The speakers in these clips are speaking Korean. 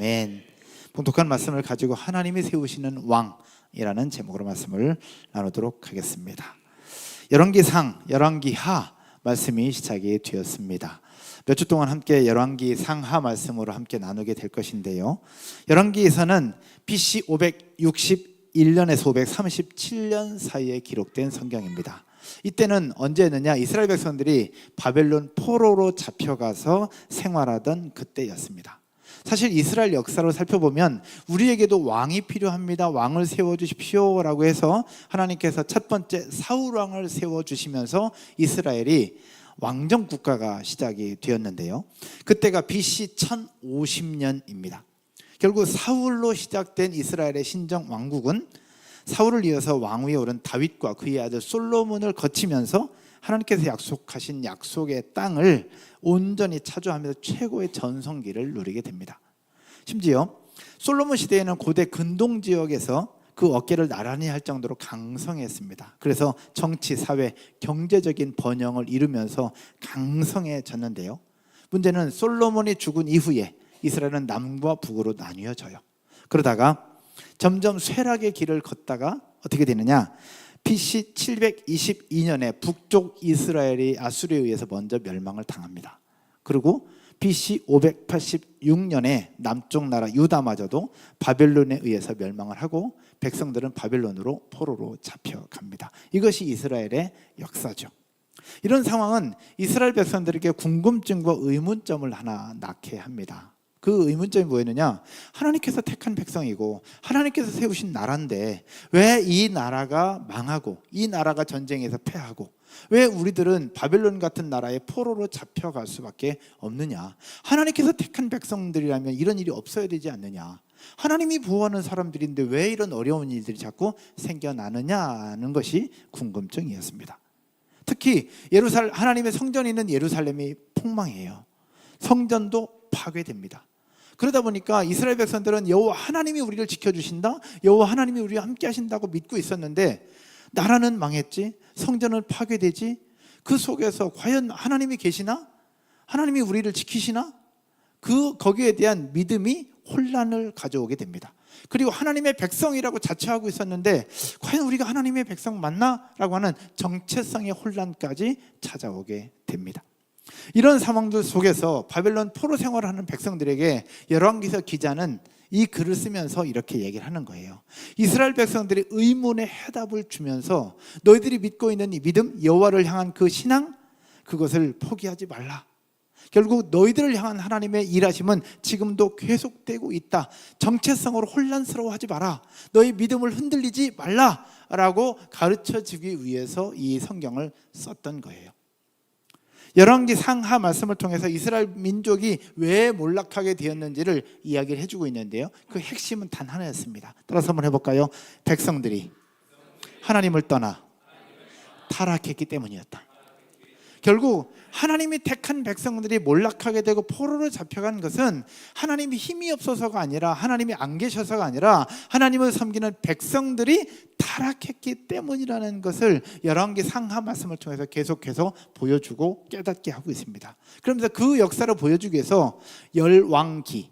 아멘. 봉독한 말씀을 가지고 하나님이 세우시는 왕이라는 제목으로 말씀을 나누도록 하겠습니다. 열왕기상, 열왕기하 말씀이 시작이 되었습니다. 몇 주 동안 함께 열왕기 상하 말씀으로 함께 나누게 될 것인데요. 열왕기에서는 BC 561년에서 537년 사이에 기록된 성경입니다. 이때는 언제였느냐? 이스라엘 백성들이 바벨론 포로로 잡혀가서 생활하던 그때였습니다. 사실 이스라엘 역사를 살펴보면 우리에게도 왕이 필요합니다. 왕을 세워 주십시오라고 해서 하나님께서 첫 번째 사울 왕을 세워 주시면서 이스라엘이 왕정 국가가 시작이 되었는데요. 그때가 BC 1050년입니다. 결국 사울로 시작된 이스라엘의 신정 왕국은 사울을 이어서 왕위에 오른 다윗과 그의 아들 솔로몬을 거치면서 하나님께서 약속하신 약속의 땅을 온전히 차지하면서 최고의 전성기를 누리게 됩니다. 심지어 솔로몬 시대에는 고대 근동 지역에서 그 어깨를 나란히 할 정도로 강성했습니다. 그래서 정치, 사회, 경제적인 번영을 이루면서 강성해졌는데요. 문제는 솔로몬이 죽은 이후에 이스라엘은 남과 북으로 나뉘어져요. 그러다가 점점 쇠락의 길을 걷다가 어떻게 되느냐? BC 722년에 북쪽 이스라엘이 아수르에 의해서 먼저 멸망을 당합니다. 그리고 BC 586년에 남쪽 나라 유다마저도 바벨론에 의해서 멸망을 하고 백성들은 바벨론으로 포로로 잡혀갑니다. 이것이 이스라엘의 역사죠. 이런 상황은 이스라엘 백성들에게 궁금증과 의문점을 하나 낳게 합니다. 그 의문점이 뭐였느냐? 하나님께서 택한 백성이고 하나님께서 세우신 나라인데 왜 이 나라가 망하고 이 나라가 전쟁에서 패하고 왜 우리들은 바벨론 같은 나라의 포로로 잡혀갈 수밖에 없느냐? 하나님께서 택한 백성들이라면 이런 일이 없어야 되지 않느냐? 하나님이 보호하는 사람들인데 왜 이런 어려운 일들이 자꾸 생겨나느냐는 것이 궁금증이었습니다. 특히 예루살 하나님의 성전이 있는 예루살렘이 폭망해요. 성전도 파괴됩니다. 그러다 보니까 이스라엘 백성들은 여호와 하나님이 우리를 지켜주신다, 여호와 하나님이 우리와 함께 하신다고 믿고 있었는데 나라는 망했지, 성전은 파괴되지. 그 속에서 과연 하나님이 계시나? 하나님이 우리를 지키시나? 그 거기에 대한 믿음이 혼란을 가져오게 됩니다. 그리고 하나님의 백성이라고 자처하고 있었는데 과연 우리가 하나님의 백성 맞나 라고 하는 정체성의 혼란까지 찾아오게 됩니다. 이런 상황들 속에서 바벨론 포로 생활하는 백성들에게 열왕기서 기자는 이 글을 쓰면서 이렇게 얘기를 하는 거예요. 이스라엘 백성들이 의문의 해답을 주면서 너희들이 믿고 있는 이 믿음, 여호와를 향한 그 신앙 그것을 포기하지 말라. 결국 너희들을 향한 하나님의 일하심은 지금도 계속되고 있다. 정체성으로 혼란스러워하지 마라. 너희 믿음을 흔들리지 말라라고 가르쳐 주기 위해서 이 성경을 썼던 거예요. 열왕기 상하 말씀을 통해서 이스라엘 민족이 왜 몰락하게 되었는지를 이야기를 해주고 있는데요. 그 핵심은 단 하나였습니다. 따라서 한번 해볼까요? 백성들이 하나님을 떠나 타락했기 때문이었다. 결국 하나님이 택한 백성들이 몰락하게 되고 포로로 잡혀간 것은 하나님이 힘이 없어서가 아니라 하나님이 안 계셔서가 아니라 하나님을 섬기는 백성들이 타락했기 때문이라는 것을 열왕기 상하 말씀을 통해서 계속해서 보여주고 깨닫게 하고 있습니다. 그러면서 그 역사를 보여주기 위해서 열왕기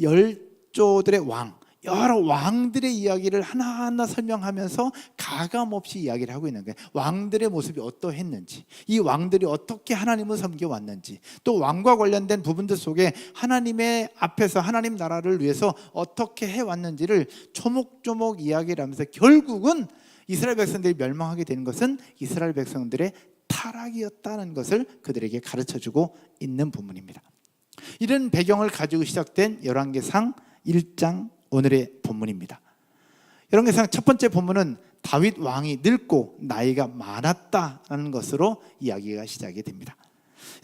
열조들의 왕 여러 왕들의 이야기를 하나하나 설명하면서 가감 없이 이야기를 하고 있는 거예요. 왕들의 모습이 어떠했는지, 이 왕들이 어떻게 하나님을 섬겨 왔는지, 또 왕과 관련된 부분들 속에 하나님의 앞에서 하나님 나라를 위해서 어떻게 해 왔는지를 조목조목 이야기를 하면서 결국은 이스라엘 백성들이 멸망하게 되는 것은 이스라엘 백성들의 타락이었다는 것을 그들에게 가르쳐 주고 있는 부분입니다. 이런 배경을 가지고 시작된 열왕기상 1장 오늘의 본문입니다. 열왕기상 첫 번째 본문은 다윗 왕이 늙고 나이가 많았다라는 것으로 이야기가 시작이 됩니다.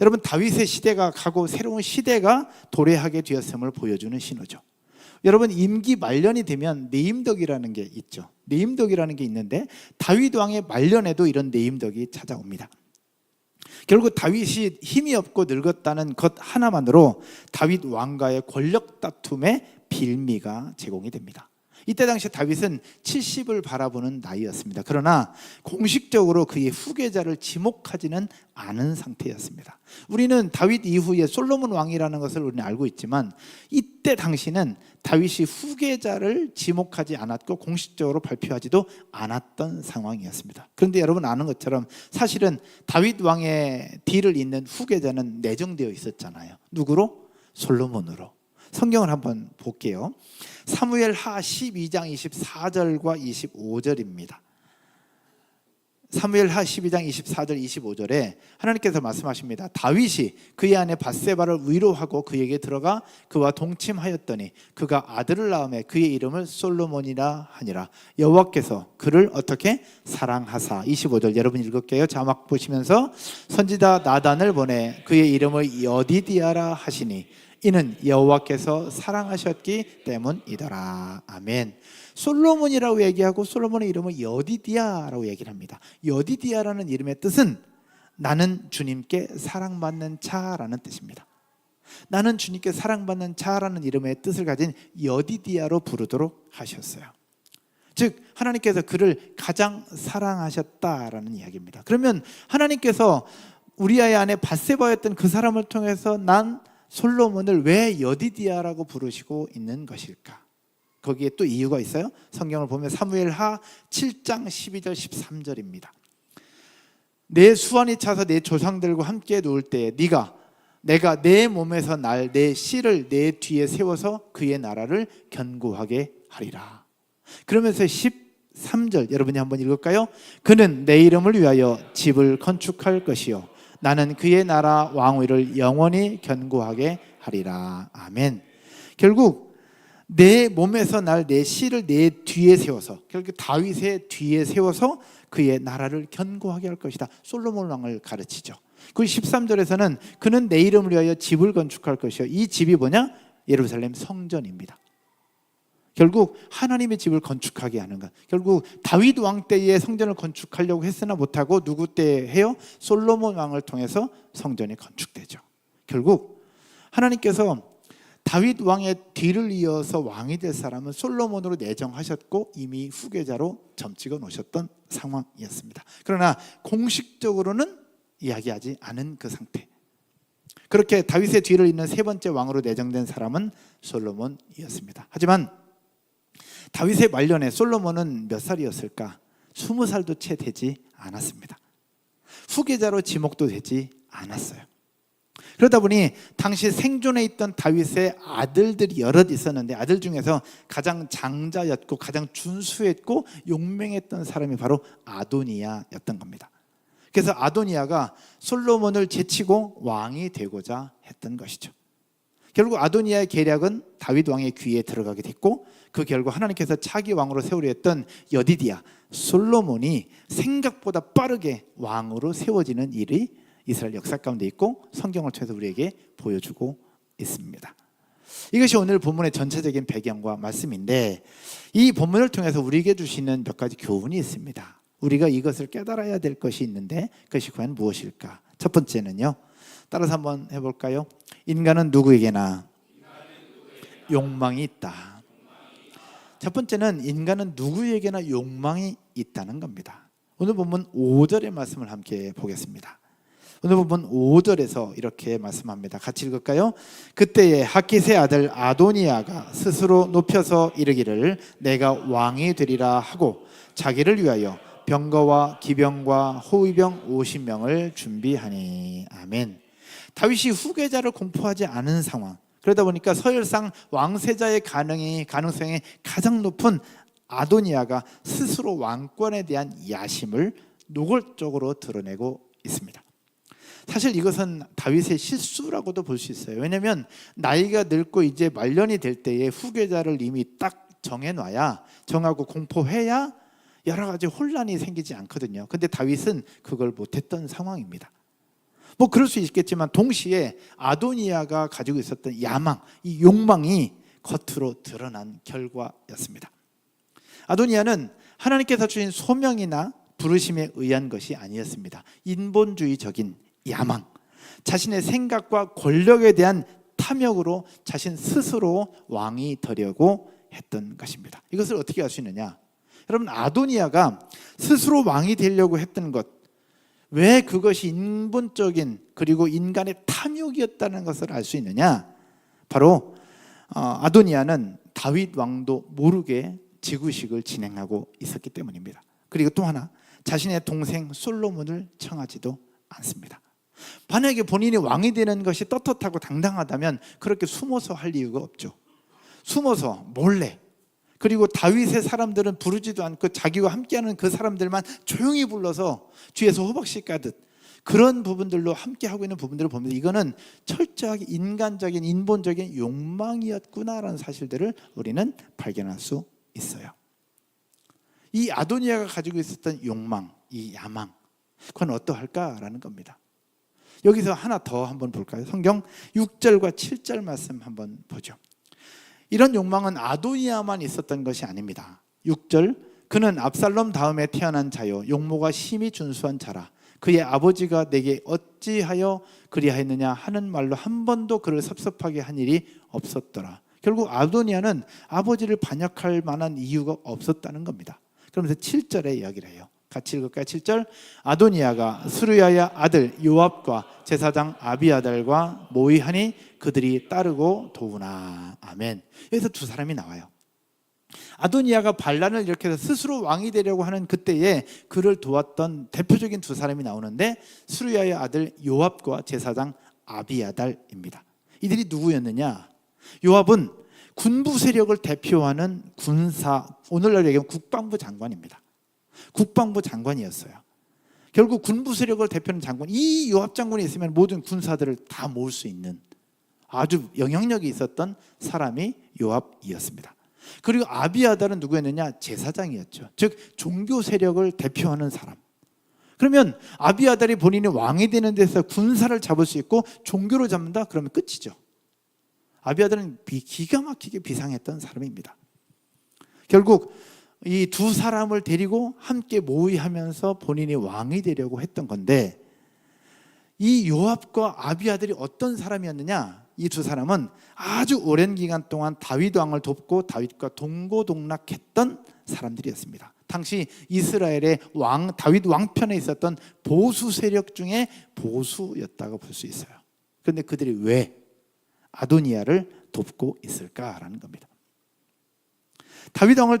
여러분 다윗의 시대가 가고 새로운 시대가 도래하게 되었음을 보여주는 신호죠. 여러분 임기 말년이 되면 내임덕이라는 게 있죠. 내임덕이라는 게 있는데 다윗 왕의 말년에도 이런 내임덕이 찾아옵니다. 결국 다윗이 힘이 없고 늙었다는 것 하나만으로 다윗 왕과의 권력 다툼의 빌미가 제공이 됩니다. 이때 당시 다윗은 70을 바라보는 나이였습니다. 그러나 공식적으로 그의 후계자를 지목하지는 않은 상태였습니다. 우리는 다윗 이후에 솔로몬 왕이라는 것을 우리는 알고 있지만 이 이때 당시는 다윗이 후계자를 지목하지 않았고 공식적으로 발표하지도 않았던 상황이었습니다. 그런데 여러분 아는 것처럼 사실은 다윗 왕의 뒤를 잇는 후계자는 내정되어 있었잖아요. 누구로? 솔로몬으로. 성경을 한번 볼게요. 사무엘 하 12장 24절과 25절입니다. 사무엘 하 12장 24절 25절에 하나님께서 말씀하십니다. 다윗이 그의 아내 바세바를 위로하고 그에게 들어가 그와 동침하였더니 그가 아들을 낳음에 그의 이름을 솔로몬이라 하니라. 여호와께서 그를 어떻게 사랑하사 25절 여러분 읽을게요. 자막 보시면서 선지자 나단을 보내 그의 이름을 여디디아라 하시니 이는 여호와께서 사랑하셨기 때문이더라. 아멘. 솔로몬이라고 얘기하고 솔로몬의 이름을 여디디아라고 얘기를 합니다. 여디디아라는 이름의 뜻은 나는 주님께 사랑받는 자라는 뜻입니다. 나는 주님께 사랑받는 자라는 이름의 뜻을 가진 여디디아로 부르도록 하셨어요. 즉 하나님께서 그를 가장 사랑하셨다라는 이야기입니다. 그러면 하나님께서 우리아의 아내 바세바였던 그 사람을 통해서 난 솔로몬을 왜 여디디아라고 부르시고 있는 것일까? 거기에 또 이유가 있어요. 성경을 보면 사무엘하 7장 12절 13절입니다. 내 수완이 차서 내 조상들과 함께 누울 때 네가 내가 내 몸에서 날 내 씨를 내 뒤에 세워서 그의 나라를 견고하게 하리라. 그러면서 13절 여러분이 한번 읽을까요? 그는 내 이름을 위하여 집을 건축할 것이요 나는 그의 나라 왕위를 영원히 견고하게 하리라. 아멘. 결국 내 몸에서 날 내 씨를 내 뒤에 세워서 결국 다윗의 뒤에 세워서 그의 나라를 견고하게 할 것이다. 솔로몬 왕을 가르치죠. 그 13절에서는 그는 내 이름을 위하여 집을 건축할 것이요. 이 집이 뭐냐? 예루살렘 성전입니다. 결국 하나님의 집을 건축하게 하는 것. 결국 다윗 왕 때에 성전을 건축하려고 했으나 못하고 누구 때 해요? 솔로몬 왕을 통해서 성전이 건축되죠. 결국 하나님께서 다윗 왕의 뒤를 이어서 왕이 될 사람은 솔로몬으로 내정하셨고 이미 후계자로 점찍어 놓으셨던 상황이었습니다. 그러나 공식적으로는 이야기하지 않은 그 상태. 그렇게 다윗의 뒤를 잇는 세 번째 왕으로 내정된 사람은 솔로몬이었습니다. 하지만 다윗의 말년에 솔로몬은 몇 살이었을까? 스무 살도 채 되지 않았습니다. 후계자로 지목도 되지 않았어요. 그러다 보니 당시 생존에 있던 다윗의 아들들이 여럿 있었는데 아들 중에서 가장 장자였고 가장 준수했고 용맹했던 사람이 바로 아도니아였던 겁니다. 그래서 아도니아가 솔로몬을 제치고 왕이 되고자 했던 것이죠. 결국 아도니아의 계략은 다윗 왕의 귀에 들어가게 됐고 그 결과 하나님께서 차기 왕으로 세우려 했던 여디디아 솔로몬이 생각보다 빠르게 왕으로 세워지는 일이 이스라엘 역사 가운데 있고 성경을 통해서 우리에게 보여주고 있습니다. 이것이 오늘 본문의 전체적인 배경과 말씀인데 이 본문을 통해서 우리에게 주시는 몇 가지 교훈이 있습니다. 우리가 이것을 깨달아야 될 것이 있는데 그것이 과연 무엇일까? 첫 번째는요. 따라서 한번 해볼까요? 인간은 누구에게나 욕망이 있다. 첫 번째는 인간은 누구에게나 욕망이 있다는 겁니다. 오늘 본문 5절의 말씀을 함께 보겠습니다. 오늘 본문 5절에서 이렇게 말씀합니다. 같이 읽을까요? 그때에 하깃의 아들 아도니아가 스스로 높여서 이르기를 내가 왕이 되리라 하고 자기를 위하여 병거와 기병과 호위병 50명을 준비하니 아멘. 다윗이 후계자를 공포하지 않은 상황. 그러다 보니까 서열상 왕세자의 가능이 가능성이 가장 높은 아도니아가 스스로 왕권에 대한 야심을 노골적으로 드러내고 있습니다. 사실 이것은 다윗의 실수라고도 볼 수 있어요. 왜냐하면 나이가 늙고 이제 말년이 될 때에 후계자를 이미 딱 정해놔야 정하고 공포해야 여러 가지 혼란이 생기지 않거든요. 근데 다윗은 그걸 못했던 상황입니다. 뭐 그럴 수 있겠지만 동시에 아도니아가 가지고 있었던 야망, 이 욕망이 겉으로 드러난 결과였습니다. 아도니아는 하나님께서 주신 소명이나 부르심에 의한 것이 아니었습니다. 인본주의적인 야망, 자신의 생각과 권력에 대한 탐욕으로 자신 스스로 왕이 되려고 했던 것입니다. 이것을 어떻게 알 수 있느냐? 여러분 아도니아가 스스로 왕이 되려고 했던 것, 왜 그것이 인본적인 그리고 인간의 탐욕이었다는 것을 알 수 있느냐? 바로 어, 아도니아는 다윗 왕도 모르게 지구식을 진행하고 있었기 때문입니다. 그리고 또 하나 자신의 동생 솔로몬을 청하지도 않습니다. 만약에 본인이 왕이 되는 것이 떳떳하고 당당하다면 그렇게 숨어서 할 이유가 없죠. 숨어서 몰래 그리고 다윗의 사람들은 부르지도 않고 자기와 함께하는 그 사람들만 조용히 불러서 뒤에서 호박씨 까듯 그런 부분들로 함께 하고 있는 부분들을 보면서 이거는 철저하게 인간적인 인본적인 욕망이었구나라는 사실들을 우리는 발견할 수 있어요. 이 아도니아가 가지고 있었던 욕망, 이 야망, 그건 어떠할까라는 겁니다. 여기서 하나 더 한번 볼까요? 성경 6절과 7절 말씀 한번 보죠. 이런 욕망은 아도니아만 있었던 것이 아닙니다. 6절 그는 압살롬 다음에 태어난 자요 용모가 심히 준수한 자라 그의 아버지가 내게 어찌하여 그리하였느냐 하는 말로 한 번도 그를 섭섭하게 한 일이 없었더라. 결국 아도니아는 아버지를 반역할 만한 이유가 없었다는 겁니다. 그러면서 7절에 이야기를 해요. 같이 읽을까요? 7절 아도니아가 수르야의 아들 요압과 제사장 아비아달과 모이하니 그들이 따르고 도우나 아멘. 여기서 두 사람이 나와요. 아도니아가 반란을 일으켜서 스스로 왕이 되려고 하는 그때에 그를 도왔던 대표적인 두 사람이 나오는데 수르야의 아들 요압과 제사장 아비아달입니다. 이들이 누구였느냐? 요압은 군부 세력을 대표하는 군사 오늘날 얘기하면 국방부 장관입니다. 국방부 장관이었어요. 결국 군부 세력을 대표하는 장관 이 요압 장군이 있으면 모든 군사들을 다 모을 수 있는 아주 영향력이 있었던 사람이 요압이었습니다. 그리고 아비아달은 누구였느냐? 제사장이었죠. 즉 종교 세력을 대표하는 사람. 그러면 아비아달이 본인이 왕이 되는 데서 군사를 잡을 수 있고 종교를 잡는다? 그러면 끝이죠. 아비아달은 기가 막히게 비상했던 사람입니다. 결국 이 두 사람을 데리고 함께 모의하면서 본인이 왕이 되려고 했던 건데 이 요압과 아비아들이 어떤 사람이었느냐? 이 두 사람은 아주 오랜 기간 동안 다윗 왕을 돕고 다윗과 동고동락했던 사람들이었습니다. 당시 이스라엘의 왕 다윗 왕편에 있었던 보수 세력 중에 보수였다고 볼 수 있어요. 그런데 그들이 왜 아도니아를 돕고 있을까라는 겁니다. 다윗 왕을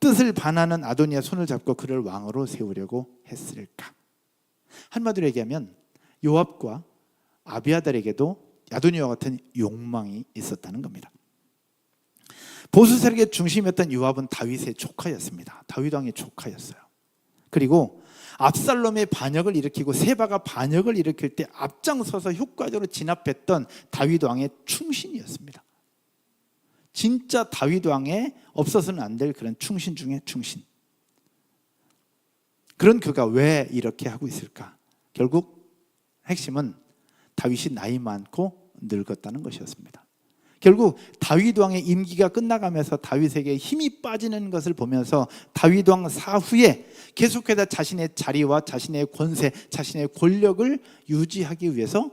뜻을 반하는 아도니아 손을 잡고 그를 왕으로 세우려고 했을까? 한마디로 얘기하면 요압과 아비아달에게도 아도니아와 같은 욕망이 있었다는 겁니다. 보수 세력의 중심이었던 요압은 다윗의 조카였습니다. 다윗 왕의 조카였어요. 그리고 압살롬의 반역을 일으키고 세바가 반역을 일으킬 때 앞장서서 효과적으로 진압했던 다윗 왕의 충신이었습니다. 진짜 다윗 왕에 없어서는 안 될 그런 충신 중에 충신. 그런 그가 왜 이렇게 하고 있을까? 결국 핵심은 다윗이 나이 많고 늙었다는 것이었습니다. 결국 다윗 왕의 임기가 끝나가면서 다윗에게 힘이 빠지는 것을 보면서 다윗 왕 사후에 계속해서 자신의 자리와 자신의 권세, 자신의 권력을 유지하기 위해서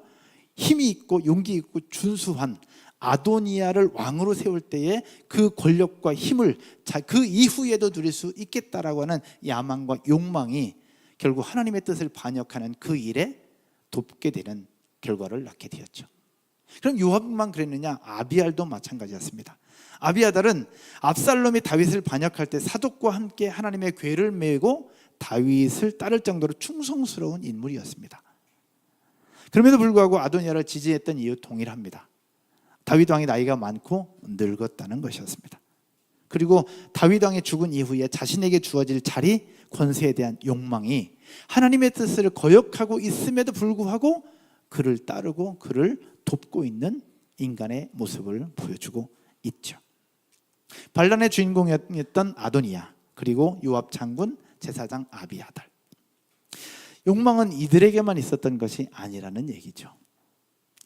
힘이 있고 용기 있고 준수한 아도니아를 왕으로 세울 때에 그 권력과 힘을 그 이후에도 누릴 수 있겠다라고 하는 야망과 욕망이 결국 하나님의 뜻을 반역하는 그 일에 돕게 되는 결과를 낳게 되었죠. 그럼 요압만 그랬느냐? 아비알도 마찬가지였습니다. 아비아달은 압살롬이 다윗을 반역할 때 사독과 함께 하나님의 궤를 메고 다윗을 따를 정도로 충성스러운 인물이었습니다. 그럼에도 불구하고 아도니아를 지지했던 이유 동일합니다. 다윗 왕이 나이가 많고 늙었다는 것이었습니다. 그리고 다윗 왕이 죽은 이후에 자신에게 주어질 자리, 권세에 대한 욕망이 하나님의 뜻을 거역하고 있음에도 불구하고 그를 따르고 그를 돕고 있는 인간의 모습을 보여주고 있죠. 반란의 주인공이었던 아도니아 그리고 요압 장군 제사장 아비아달 욕망은 이들에게만 있었던 것이 아니라는 얘기죠.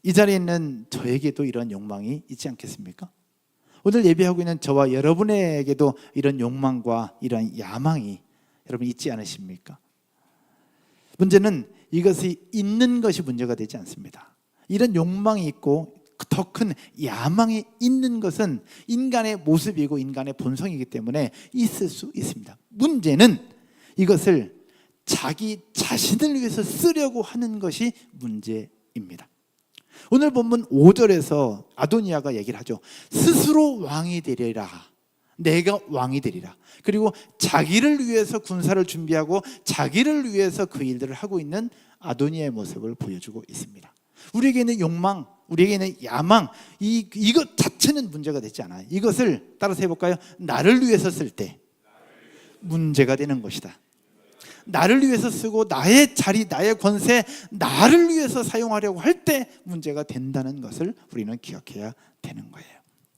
이 자리에 있는 저에게도 이런 욕망이 있지 않겠습니까? 오늘 예배하고 있는 저와 여러분에게도 이런 욕망과 이런 야망이 여러분 있지 않으십니까? 문제는 이것이 있는 것이 문제가 되지 않습니다. 이런 욕망이 있고 더 큰 야망이 있는 것은 인간의 모습이고 인간의 본성이기 때문에 있을 수 있습니다. 문제는 이것을 자기 자신을 위해서 쓰려고 하는 것이 문제입니다. 오늘 본문 5절에서 아도니아가 얘기를 하죠. 스스로 왕이 되리라. 내가 왕이 되리라. 그리고 자기를 위해서 군사를 준비하고 자기를 위해서 그 일들을 하고 있는 아도니아의 모습을 보여주고 있습니다. 우리에게 는 욕망, 우리에게 는 야망, 이, 이것 자체는 문제가 되지 않아요. 이것을 따라서 해볼까요? 나를 위해서 쓸 때 문제가 되는 것이다. 나를 위해서 쓰고 나의 자리, 나의 권세, 나를 위해서 사용하려고 할 때 문제가 된다는 것을 우리는 기억해야 되는 거예요.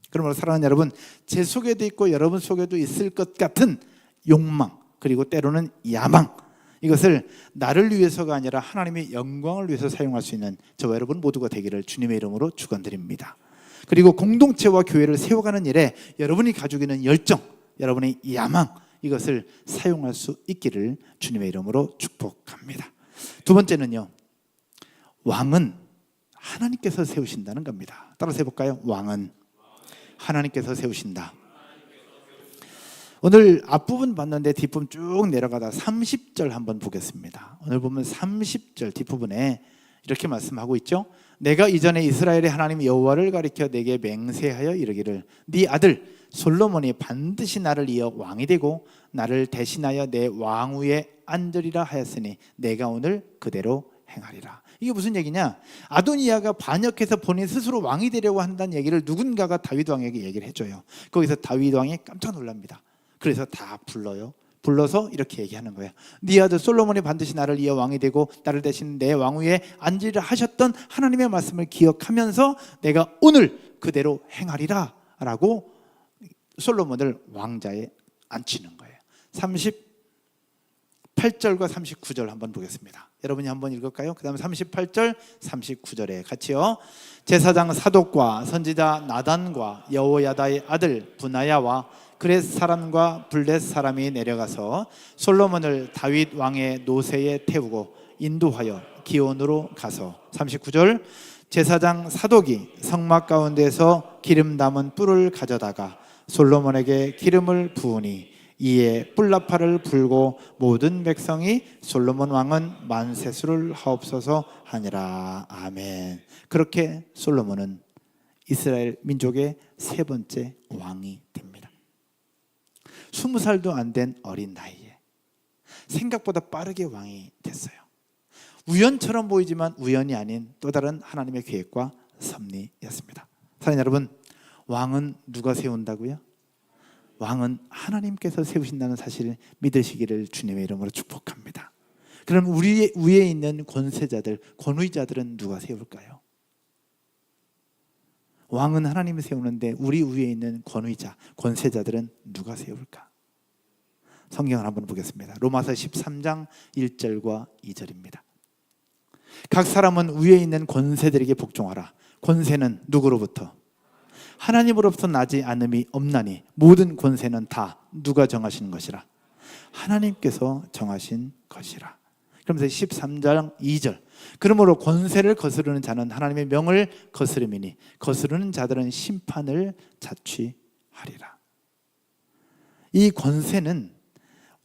그러므로 사랑하는 여러분, 제 속에도 있고 여러분 속에도 있을 것 같은 욕망, 그리고 때로는 야망, 이것을 나를 위해서가 아니라 하나님의 영광을 위해서 사용할 수 있는 저와 여러분 모두가 되기를 주님의 이름으로 축원드립니다. 그리고 공동체와 교회를 세워가는 일에 여러분이 가지고 있는 열정, 여러분의 야망 이것을 사용할 수 있기를 주님의 이름으로 축복합니다. 두 번째는요. 왕은 하나님께서 세우신다는 겁니다. 따라서 해볼까요? 왕은 하나님께서 세우신다. 오늘 앞부분 봤는데 뒷부분 쭉 내려가다 30절 한번 보겠습니다. 오늘 보면 30절 뒷부분에 이렇게 말씀하고 있죠. 내가 이전에 이스라엘의 하나님 여호와를 가리켜 내게 맹세하여 이르기를 네 아들 솔로몬이 반드시 나를 이어 왕이 되고 나를 대신하여 내 왕위에 앉으리라 하였으니 내가 오늘 그대로 행하리라. 이게 무슨 얘기냐? 아도니아가 반역해서 본인 스스로 왕이 되려고 한다는 얘기를 누군가가 다윗 왕에게 얘기를 해줘요. 거기서 다윗 왕이 깜짝 놀랍니다. 그래서 다 불러요. 불러서 이렇게 얘기하는 거예요. 네 아들 솔로몬이 반드시 나를 이어 왕이 되고 나를 대신 내 왕위에 앉으리라 하셨던 하나님의 말씀을 기억하면서 내가 오늘 그대로 행하리라라고 솔로몬을 왕자에 앉히는 거예요. 38절과 39절 한번 보겠습니다. 여러분이 한번 읽을까요? 그 다음에 38절, 39절에 같이요. 제사장 사독과 선지자 나단과 여호야다의 아들 분하야와 그렛 사람과 블렛 사람이 내려가서 솔로몬을 다윗 왕의 노새에 태우고 인도하여 기온으로 가서 39절 제사장 사독이 성막 가운데서 기름 담은 뿔을 가져다가 솔로몬에게 기름을 부으니 이에 뿔나파를 불고 모든 백성이 솔로몬 왕은 만세수를 하옵소서 하니라 아멘. 그렇게 솔로몬은 이스라엘 민족의 세 번째 왕이 됩니다. 스무 살도 안 된 어린 나이에 생각보다 빠르게 왕이 됐어요. 우연처럼 보이지만 우연이 아닌 또 다른 하나님의 계획과 섭리였습니다. 사랑하는 여러분, 왕은 누가 세운다고요? 왕은 하나님께서 세우신다는 사실을 믿으시기를 주님의 이름으로 축복합니다. 그럼 우리 위에 있는 권세자들, 권위자들은 누가 세울까요? 왕은 하나님이 세우는데 우리 위에 있는 권위자, 권세자들은 누가 세울까? 성경을 한번 보겠습니다. 로마서 13장 1절과 2절입니다. 각 사람은 위에 있는 권세들에게 복종하라. 권세는 누구로부터? 하나님으로부터 나지 않음이 없나니 모든 권세는 다 누가 정하신 것이라 하나님께서 정하신 것이라. 그러면서 13장 2절 그러므로 권세를 거스르는 자는 하나님의 명을 거스름이니 거스르는 자들은 심판을 자취하리라. 이 권세는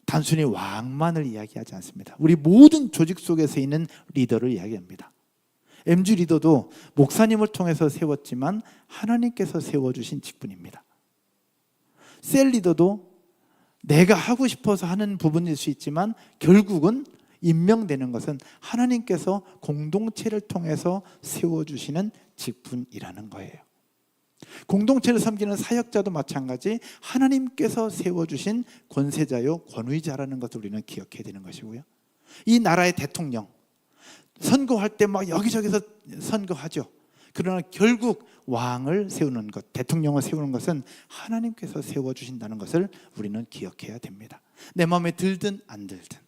단순히 왕만을 이야기하지 않습니다. 우리 모든 조직 속에서 있는 리더를 이야기합니다. MG 리더도 목사님을 통해서 세웠지만 하나님께서 세워주신 직분입니다. 셀 리더도 내가 하고 싶어서 하는 부분일 수 있지만 결국은 임명되는 것은 하나님께서 공동체를 통해서 세워주시는 직분이라는 거예요. 공동체를 섬기는 사역자도 마찬가지 하나님께서 세워주신 권세자요 권위자라는 것을 우리는 기억해야 되는 것이고요. 이 나라의 대통령 선거할 때 막 여기저기서 선거하죠. 그러나 결국 왕을 세우는 것, 대통령을 세우는 것은 하나님께서 세워 주신다는 것을 우리는 기억해야 됩니다. 내 마음에 들든 안 들든.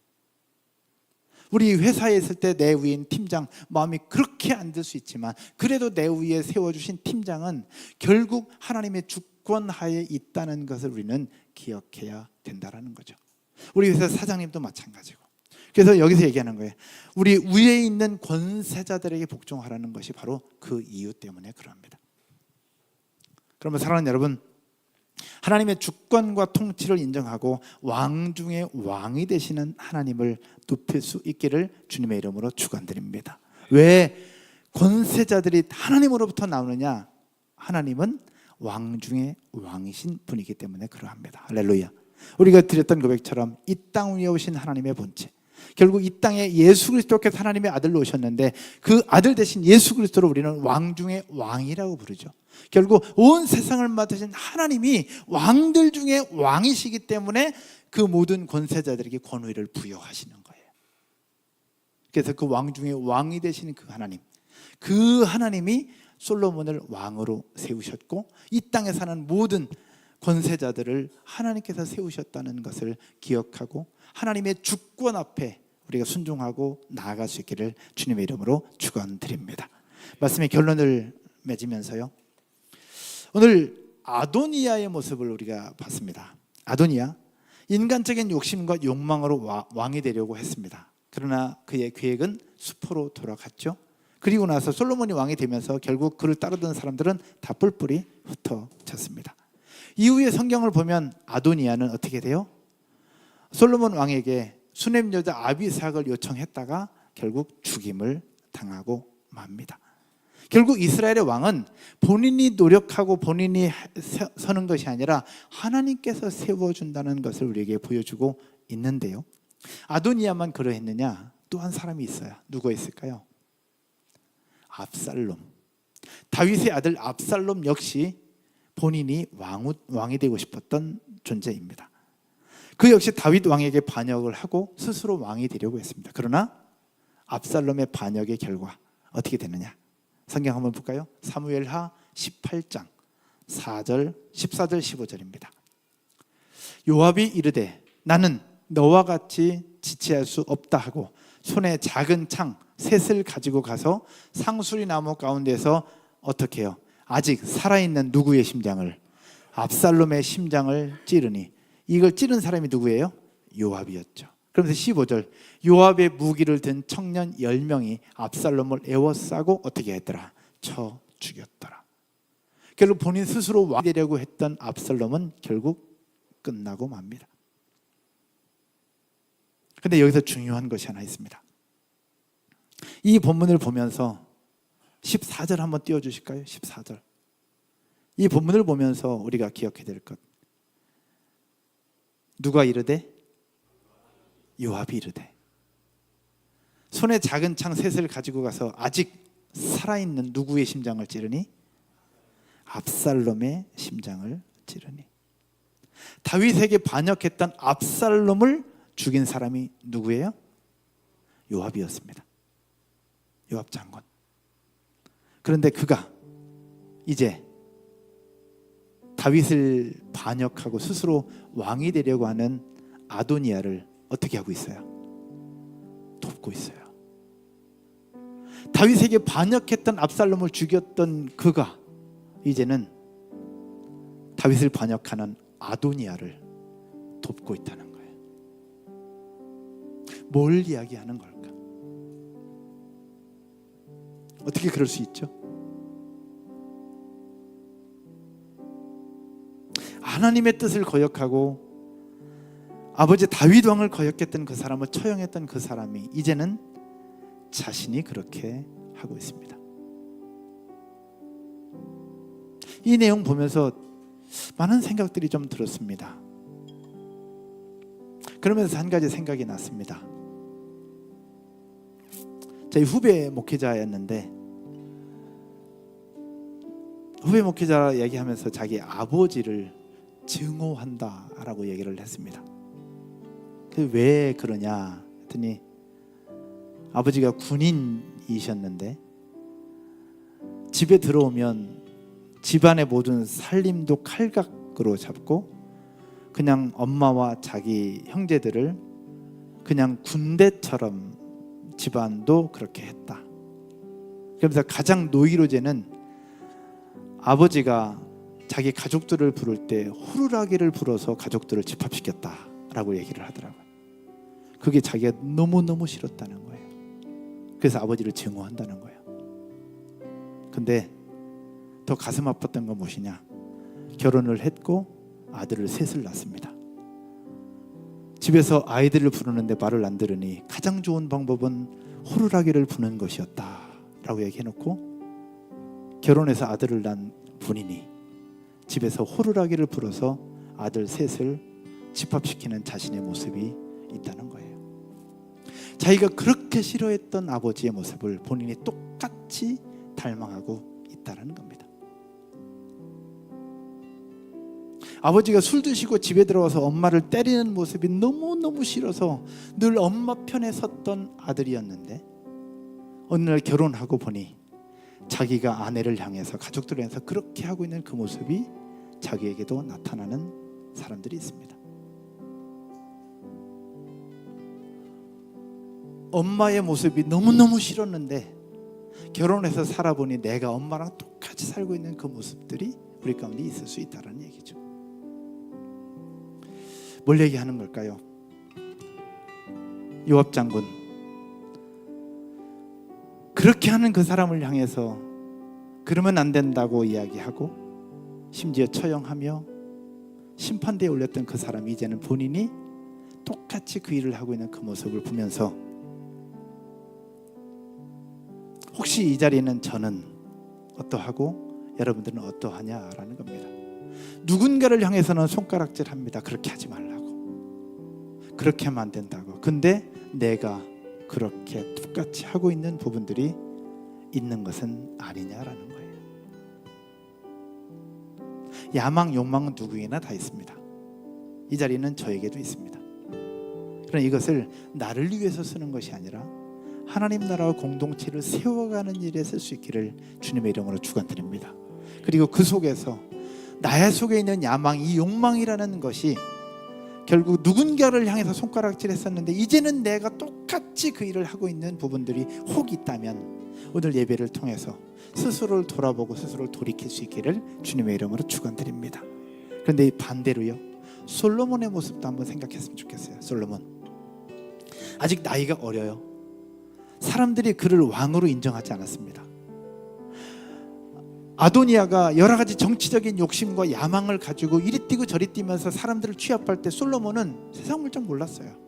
우리 회사에 있을 때 내 위인 팀장 마음이 그렇게 안 들 수 있지만 그래도 내 위에 세워 주신 팀장은 결국 하나님의 주권 하에 있다는 것을 우리는 기억해야 된다라는 거죠. 우리 회사 사장님도 마찬가지고. 그래서 여기서 얘기하는 거예요. 우리 위에 있는 권세자들에게 복종하라는 것이 바로 그 이유 때문에 그럽니다. 그러면 사랑하는 여러분, 하나님의 주권과 통치를 인정하고 왕 중에 왕이 되시는 하나님을 높일 수 있기를 주님의 이름으로 축원드립니다. 왜 권세자들이 하나님으로부터 나오느냐? 하나님은 왕 중에 왕이신 분이기 때문에 그러합니다. 할렐루야. 우리가 드렸던 고백처럼 이 땅 위에 오신 하나님의 본체. 결국 이 땅에 예수 그리스도께서 하나님의 아들로 오셨는데 그 아들 대신 예수 그리스도로 우리는 왕 중에 왕이라고 부르죠. 결국 온 세상을 맡으신 하나님이 왕들 중에 왕이시기 때문에 그 모든 권세자들에게 권위를 부여하시는 거예요. 그래서 그 왕 중에 왕이 되시는 그 하나님, 그 하나님이 솔로몬을 왕으로 세우셨고 이 땅에 사는 모든 권세자들을 하나님께서 세우셨다는 것을 기억하고 하나님의 주권 앞에 우리가 순종하고 나아갈 수 있기를 주님의 이름으로 축원드립니다. 말씀의 결론을 맺으면서요. 오늘 아도니아의 모습을 우리가 봤습니다. 아도니아 인간적인 욕심과 욕망으로 와- 왕이 되려고 했습니다. 그러나 그의 계획은 수포로 돌아갔죠. 그리고 나서 솔로몬이 왕이 되면서 결국 그를 따르던 사람들은 다 뿔뿔이 흩어졌습니다. 이후에 성경을 보면 아도니아는 어떻게 돼요? 솔로몬 왕에게 수냄 여자 아비삭을 요청했다가 결국 죽임을 당하고 맙니다. 결국 이스라엘의 왕은 본인이 노력하고 본인이 서- 서는 것이 아니라 하나님께서 세워준다는 것을 우리에게 보여주고 있는데요. 아도니아만 그러했느냐? 또 한 사람이 있어요. 누가 있을까요? 압살롬. 다윗의 아들 압살롬 역시 본인이 왕, 왕이 되고 싶었던 존재입니다. 그 역시 다윗 왕에게 반역을 하고 스스로 왕이 되려고 했습니다. 그러나 압살롬의 반역의 결과 어떻게 되느냐? 성경 한번 볼까요? 사무엘하 18장 4절 14절 15절입니다. 요압이 이르되 나는 너와 같이 지체할 수 없다 하고 손에 작은 창 셋을 가지고 가서 상수리 나무 가운데서 어떻게 해요? 아직 살아있는 누구의 심장을 압살롬의 심장을 찌르니 이걸 찌른 사람이 누구예요? 요압이었죠. 그러면서 15절 요압의 무기를 든 청년 10명이 압살롬을 에워싸고 어떻게 했더라? 쳐 죽였더라. 결국 본인 스스로 왕이 되려고 했던 압살롬은 결국 끝나고 맙니다. 근데 여기서 중요한 것이 하나 있습니다. 이 본문을 보면서 14절 한번 띄워 주실까요? 14절. 이 본문을 보면서 우리가 기억해야 될 것. 누가 이르되 요압이 이르되 손에 작은 창 셋을 가지고 가서 아직 살아있는 누구의 심장을 찌르니 압살롬의 심장을 찌르니 다윗에게 반역했던 압살롬을 죽인 사람이 누구예요? 요압이었습니다. 요압 장군. 그런데 그가 이제 다윗을 반역하고 스스로 왕이 되려고 하는 아도니아를 어떻게 하고 있어요? 돕고 있어요. 다윗에게 반역했던 압살롬을 죽였던 그가 이제는 다윗을 반역하는 아도니아를 돕고 있다는 거예요. 뭘 이야기하는 걸까? 어떻게 그럴 수 있죠? 하나님의 뜻을 거역하고 아버지 다윗 왕을 거역했던 그 사람을 처형했던 그 사람이 이제는 자신이 그렇게 하고 있습니다. 이 내용 보면서 많은 생각들이 좀 들었습니다. 그러면서 한 가지 생각이 났습니다. 저희 후배 목회자였는데 후배 목회자 얘기하면서 자기 아버지를 증오한다라고 얘기를 했습니다. 그왜 그러냐 했더니 아버지가 군인이셨는데 집에 들어오면 집안의 모든 살림도 칼각으로 잡고 그냥 엄마와 자기 형제들을 그냥 군대처럼 집안도 그렇게 했다. 그러면서 가장 노이로제는 아버지가 자기 가족들을 부를 때 호루라기를 불어서 가족들을 집합시켰다라고 얘기를 하더라고요. 그게 자기가 너무너무 싫었다는 거예요. 그래서 아버지를 증오한다는 거예요. 근데 더 가슴 아팠던 건 무엇이냐? 결혼을 했고 아들을 셋을 낳습니다. 집에서 아이들을 부르는데 말을 안 들으니 가장 좋은 방법은 호루라기를 부는 것이었다. 라고 얘기해놓고 결혼해서 아들을 낳은 본인이 집에서 호루라기를 불어서 아들 셋을 집합시키는 자신의 모습이 있다는 거예요. 자기가 그렇게 싫어했던 아버지의 모습을 본인이 똑같이 닮아가고 있다는 겁니다. 아버지가 술 드시고 집에 들어와서 엄마를 때리는 모습이 너무너무 싫어서 늘 엄마 편에 섰던 아들이었는데 어느 날 결혼하고 보니 자기가 아내를 향해서 가족들을 향해서 그렇게 하고 있는 그 모습이 자기에게도 나타나는 사람들이 있습니다. 엄마의 모습이 너무너무 싫었는데 결혼해서 살아보니 내가 엄마랑 똑같이 살고 있는 그 모습들이 우리 가운데 있을 수 있다는 얘기죠. 뭘 얘기하는 걸까요? 요압 장군 그렇게 하는 그 사람을 향해서 그러면 안 된다고 이야기하고 심지어 처형하며 심판대에 올렸던 그 사람이 이제는 본인이 똑같이 그 일을 하고 있는 그 모습을 보면서 혹시 이 자리에는 저는 어떠하고 여러분들은 어떠하냐라는 겁니다. 누군가를 향해서는 손가락질 합니다. 그렇게 하지 말라고. 그렇게 하면 안 된다고. 근데 내가 그렇게 똑같이 하고 있는 부분들이 있는 것은 아니냐라는 야망, 욕망은 누구에게나 다 있습니다. 이 자리는 저에게도 있습니다. 그러나 이것을 나를 위해서 쓰는 것이 아니라 하나님 나라와 공동체를 세워가는 일에 쓸 수 있기를 주님의 이름으로 축원드립니다. 그리고 그 속에서 나의 속에 있는 야망, 이 욕망이라는 것이 결국 누군가를 향해서 손가락질했었는데 이제는 내가 똑 같이 그 일을 하고 있는 부분들이 혹 있다면 오늘 예배를 통해서 스스로를 돌아보고 스스로를 돌이킬 수 있기를 주님의 이름으로 축원드립니다. 그런데 반대로요. 솔로몬의 모습도 한번 생각했으면 좋겠어요. 솔로몬 아직 나이가 어려요. 사람들이 그를 왕으로 인정하지 않았습니다. 아도니아가 여러 가지 정치적인 욕심과 야망을 가지고 이리 뛰고 저리 뛰면서 사람들을 취합할 때 솔로몬은 세상 물정 몰랐어요.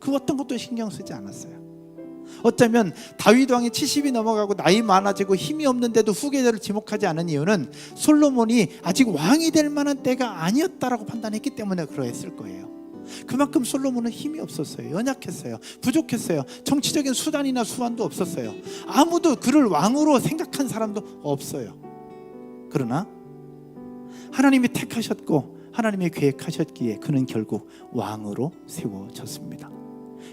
그 어떤 것도 신경 쓰지 않았어요. 어쩌면 다윗 왕이 70이 넘어가고 나이 많아지고 힘이 없는데도 후계자를 지목하지 않은 이유는 솔로몬이 아직 왕이 될 만한 때가 아니었다라고 판단했기 때문에 그러했을 거예요. 그만큼 솔로몬은 힘이 없었어요. 연약했어요. 부족했어요. 정치적인 수단이나 수완도 없었어요. 아무도 그를 왕으로 생각한 사람도 없어요. 그러나 하나님이 택하셨고 하나님이 계획하셨기에 그는 결국 왕으로 세워졌습니다.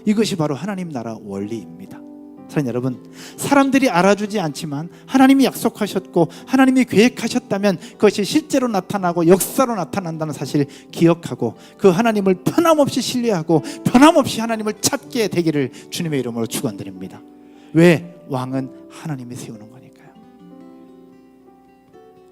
이것이 바로 하나님 나라 원리입니다. 사랑 여러분, 사람들이 알아주지 않지만 하나님이 약속하셨고 하나님이 계획하셨다면 그것이 실제로 나타나고 역사로 나타난다는 사실 기억하고 그 하나님을 변함없이 신뢰하고 변함없이 하나님을 찾게 되기를 주님의 이름으로 축원드립니다. 왜 왕은 하나님이 세우는 거니까요.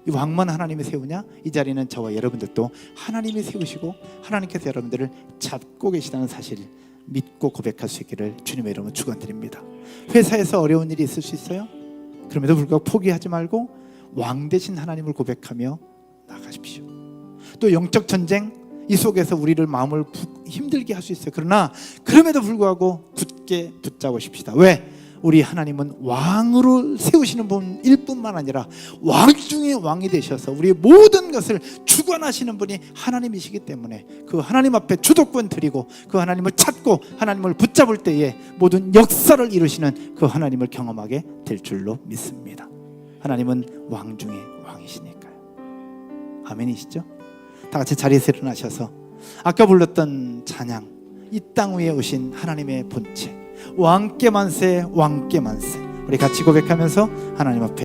이 왕만 하나님이 세우냐? 이 자리는 저와 여러분들도 하나님이 세우시고 하나님께서 여러분들을 찾고 계시다는 사실 믿고 고백할 수 있기를 주님의 이름으로 축원드립니다. 회사에서 어려운 일이 있을 수 있어요. 그럼에도 불구하고 포기하지 말고 왕 대신 하나님을 고백하며 나가십시오. 또 영적 전쟁 이 속에서 우리를 마음을 부- 힘들게 할 수 있어요. 그러나 그럼에도 불구하고 굳게 붙잡으십시다. 왜? 우리 하나님은 왕으로 세우시는 분일 뿐만 아니라 왕 중에 왕이 되셔서 우리의 모든 것을 주관하시는 분이 하나님이시기 때문에 그 하나님 앞에 주도권 드리고 그 하나님을 찾고 하나님을 붙잡을 때에 모든 역사를 이루시는 그 하나님을 경험하게 될 줄로 믿습니다. 하나님은 왕 중에 왕이시니까요. 아멘이시죠? 다 같이 자리에서 일어나셔서 아까 불렀던 찬양 이 땅 위에 오신 하나님의 본체 왕께 만세 왕께 만세. 우리 같이 고백하면서 하나님 앞에